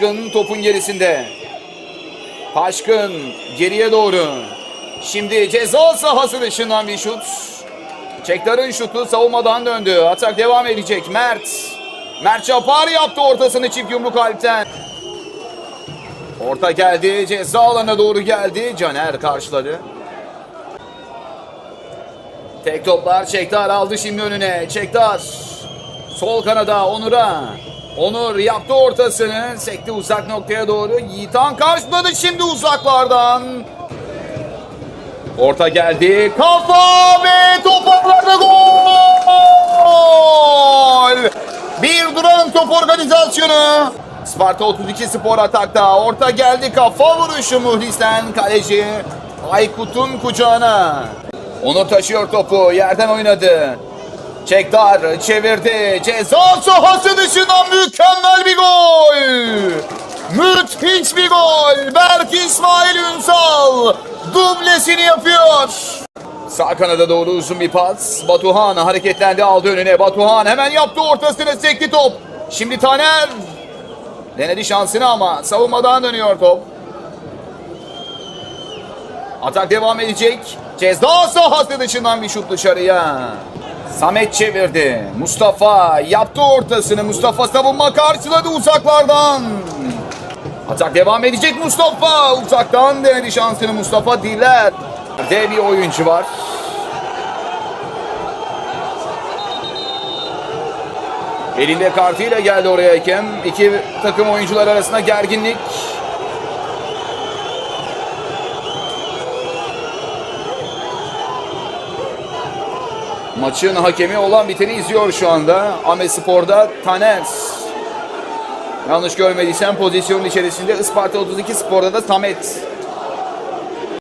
Paşkın topun gerisinde. Paşkın geriye doğru. Şimdi ceza sahası dışından bir şut. Çektar'ın şutu savunmadan döndü. Atak devam edecek. Mert. Mert Çapar yaptı ortasını çift yumruk Alp'ten. Orta geldi. Ceza alanına doğru geldi. Caner karşıladı. Tek toplar Çektar aldı şimdi önüne. Çektar. Sol kanada Onur'a. Onur yaptı ortasını. Sekti uzak noktaya doğru. Yiğitan karşıladı şimdi uzaklardan. Orta geldi. Kafa ve top ağlarda gol! Bir duran top organizasyonu. Sparta 32 spor atakta. Orta geldi kafa vuruşu Muhlis'ten kaleci. Aykut'un kucağına. Onur taşıyor topu. Yerden oynadı. Çektar çevirdi. Ceza sahası dışından mükemmel bir gol. Müthiş bir gol. Berk İsmail Ünsal dublesini yapıyor. Sağ kanada doğru uzun bir pas. Batuhan hareketlendi aldı önüne. Batuhan hemen yaptı ortasını sekti top. Şimdi Taner denedi şansını ama savunmadan dönüyor top. Atak devam edecek. Ceza sahası dışından bir şut dışarıya. Samet çevirdi. Mustafa yaptı ortasını. Mustafa savunma karşıladı uzaklardan. Atak devam edecek Mustafa. Uzaktan denedi şansını Mustafa Diler. De bir oyuncu var. Elinde kartıyla geldi oraya hakem. İki takım oyuncular arasında gerginlik. Maçın hakemi olan biteni izliyor şu anda. Ahmet Spor'da Taner. Yanlış görmediysem pozisyonun içerisinde Isparta 32 Spor'da da Samet